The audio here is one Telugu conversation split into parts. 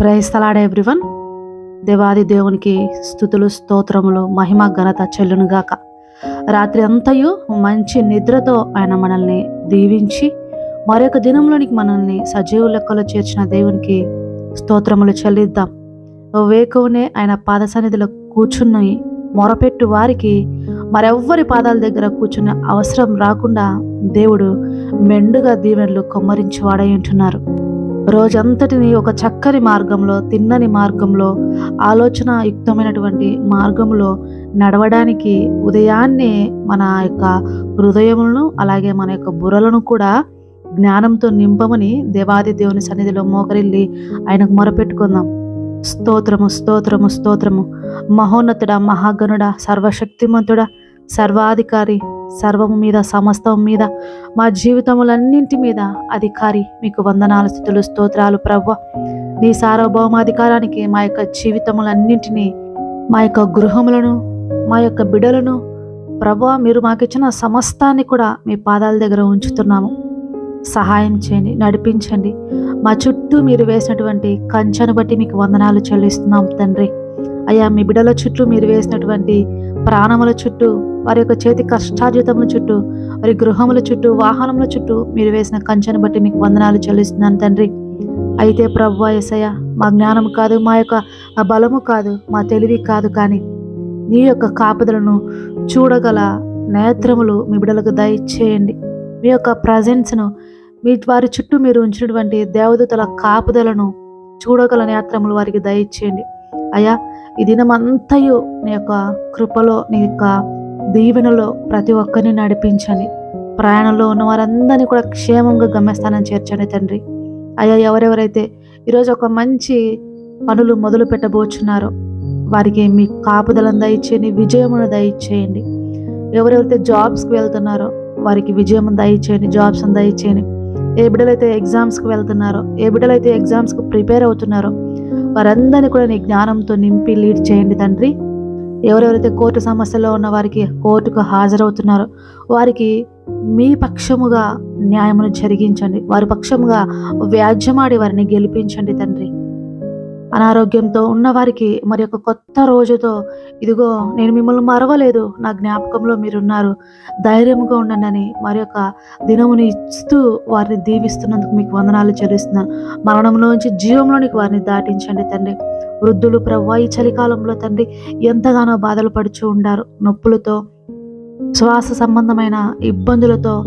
ప్రైస్తలాడే ఎవ్రీవన్. దేవాది దేవునికి స్థుతులు స్తోత్రములు మహిమ ఘనత చెల్లునుగాక. రాత్రి అంతయు మంచి నిద్రతో ఆయన మనల్ని దీవించి మరొక దినంలోనికి మనల్ని సజీవ లెక్కలో చేర్చిన దేవునికి స్తోత్రములు చెల్లిద్దాం. వేకువనే ఆయన పాద సన్నిధిలో కూర్చుని మొరపెట్టు వారికి మరెవ్వరి పాదాల దగ్గర కూర్చునే అవసరం రాకుండా దేవుడు మెండుగా దీవెనలు కొమ్మరించి వాడై ఉంటున్నారు. రోజంతటిని ఒక చక్కని మార్గంలో తిన్నని మార్గంలో ఆలోచన యుక్తమైనటువంటి మార్గంలో నడవడానికి ఉదయాన్నే మన యొక్క హృదయములను అలాగే మన యొక్క బుర్రలను కూడా జ్ఞానంతో నింపమని దేవాది దేవుని సన్నిధిలో మోకరిల్లి ఆయనకు మొరపెట్టుకుందాం. స్తోత్రము స్తోత్రము స్తోత్రము. మహోన్నతుడ మహాగణుడ సర్వశక్తిమంతుడ సర్వాధికారి సర్వము మీద సమస్తం మీద మా జీవితములన్నింటి మీద అధికారి మీకు వందనాలు స్థుతులు స్తోత్రాలు ప్రవ్వ. నీ సార్వభౌమాధికారానికి మా యొక్క జీవితములన్నింటినీ మా యొక్క గృహములను మా యొక్క బిడలను ప్రభా మీరు మాకిచ్చిన సమస్తాన్ని కూడా మీ పాదాల దగ్గర ఉంచుతున్నాము. సహాయం చేయండి నడిపించండి. మా చుట్టూ మీరు వేసినటువంటి కంచెను బట్టి మీకు వందనాలు చెల్లిస్తున్నాం తండ్రి. అయ్యా మీ బిడల చుట్టూ మీరు వేసినటువంటి ప్రాణముల చుట్టూ వారి యొక్క చేతి కష్టార్జితముల చుట్టూ వారి గృహముల చుట్టూ వాహనముల చుట్టూ మీరు వేసిన కంచెను బట్టి మీకు వందనాలు చెల్లిస్తున్నాను తండ్రి. అయితే ప్రభు ఎసయ మా జ్ఞానం కాదు మా యొక్క బలము కాదు మా తెలివి కాదు కానీ నీ యొక్క కాపుదలను చూడగల నేత్రములు మీ బిడలకు దయచేయండి. మీ యొక్క ప్రజెన్స్ను మీ వారి చుట్టూ మీరు ఉంచినటువంటి దేవదూతల కాపుదలను చూడగల నేత్రములు వారికి దయచేయండి. అయ్యా ఈ దినమంతయు నీ యొక్క కృపలో నీ యొక్క దీవెనలో ప్రతి ఒక్కరిని నడిపించండి. ప్రయాణంలో ఉన్న వారందరినీ కూడా క్షేమంగా గమ్యస్థానం చేర్చండి తండ్రి. అయ్యా ఎవరెవరైతే ఈరోజు ఒక మంచి పనులు మొదలు పెట్టబోచున్నారో వారికి మీ కాపుదలను దయచేయండి విజయమును దయచేయండి. ఎవరెవరైతే జాబ్స్కి వెళ్తున్నారో వారికి విజయం దయచేయండి జాబ్స్ దయచేయండి. ఏ బిడ్డలైతే ఎగ్జామ్స్కి వెళ్తున్నారో ఏ బిడ్డలైతే ఎగ్జామ్స్కి ప్రిపేర్ అవుతున్నారో వారందరినీ కూడా నీ జ్ఞానంతో నింపి లీడ్ చేయండి తండ్రి. ఎవరెవరైతే కోర్టు సమస్యలో ఉన్న వారికి కోర్టుకు హాజరవుతున్నారో వారికి మీ పక్షముగా న్యాయమును జరిగించండి. వారి పక్షముగా వ్యాజ్యమాడి వారిని గెలిపించండి తండ్రి. అనారోగ్యంతో ఉన్నవారికి మరి ఒక కొత్త రోజుతో ఇదిగో నేను మిమ్మల్ని మరవలేదు నా జ్ఞాపకంలో మీరున్నారు. ధైర్యంగా ఉండండి అని మరి యొక్క దినముని ఇస్తూ వారిని దీవిస్తున్నందుకు మీకు వందనాలు చెల్లిస్తున్నాను. మరణంలోంచి జీవంలోనికి వారిని దాటించండి తండ్రి. వృద్ధులు ప్రభు ఈ చలికాలంలో తండ్రి ఎంతగానో బాధలు పడుచు ఉండారు. నొప్పులతో శ్వాస సంబంధమైన ఇబ్బందులతో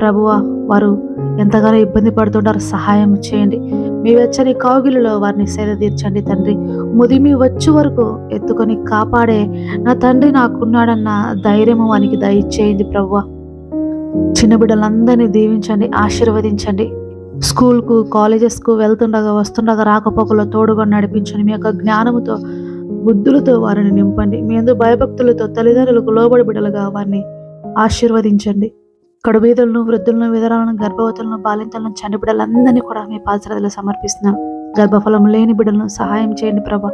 ప్రభువ వారు ఎంతగానో ఇబ్బంది పడుతుంటారు. సహాయం చేయండి. మీ వెచ్చని కౌగిలిలో వారిని సేద తీర్చండి తండ్రి. ముదిమి వచ్చే వరకు ఎత్తుకొని కాపాడే నా తండ్రి నాకున్నాడన్న ధైర్యము వానికి దయచేయండి ప్రవ్వ. చిన్న బిడ్డలందరినీ దీవించండి ఆశీర్వదించండి. స్కూల్కు కాలేజెస్కు వెళ్తుండగా వస్తుండగా రాకపోకలో తోడుగా నడిపించండి. మీ యొక్క జ్ఞానముతో బుద్ధులతో వారిని నింపండి. మీ ఎందు భయభక్తులతో తల్లిదండ్రులకు లోబడి బిడ్డలుగా వారిని ఆశీర్వదించండి. కడుబీదులను వృద్ధులను విధరాలను గర్భవతులను బాలింతలను చండి బిడ్డలందరినీ కూడా మీ పాత్రలో సమర్పిస్తున్నాను గర్భఫలం లేని బిడ్డలను సహాయం చేయండి ప్రభా.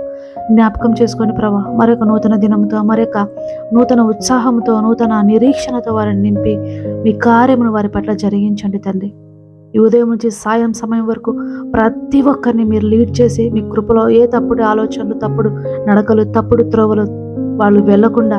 జ్ఞాపకం చేసుకోండి ప్రభా. మరొక నూతన దినంతో మరొక నూతన ఉత్సాహంతో నూతన నిరీక్షణతో వారిని నింపి మీ కార్యమును వారి పట్ల జరిగించండి తండ్రి ఈ ఉదయం నుంచి సాయం సమయం వరకు ప్రతి ఒక్కరిని మీరు లీడ్ చేసి మీ కృపలో ఏ తప్పుడు ఆలోచనలు తప్పుడు నడకలు తప్పుడు త్రోవలు వాళ్ళు వెళ్ళకుండా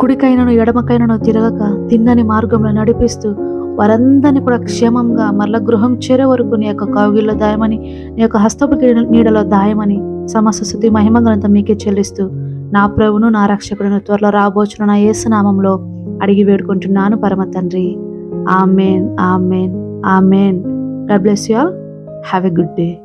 కుడికైనను ఎడమకైనను తిరగక తిన్నని మార్గంలో నడిపిస్తూ వారందరినీ కూడా క్షేమంగా మరల గృహం చేరే వరకు నీ యొక్క కౌగిల్లో దాయమని నీ యొక్క హస్తపు నీడలో దాయమని సమస్త స్థుతి మహిమ గ్రంథం మీకే చెల్లిస్తూ నా ప్రభును నా రక్షకుడును త్వరలో రాబోచున్న నా ఏసునామంలో అడిగి వేడుకుంటున్నాను పరమ తండ్రి. Amen amen amen. God bless you all. Have a good day.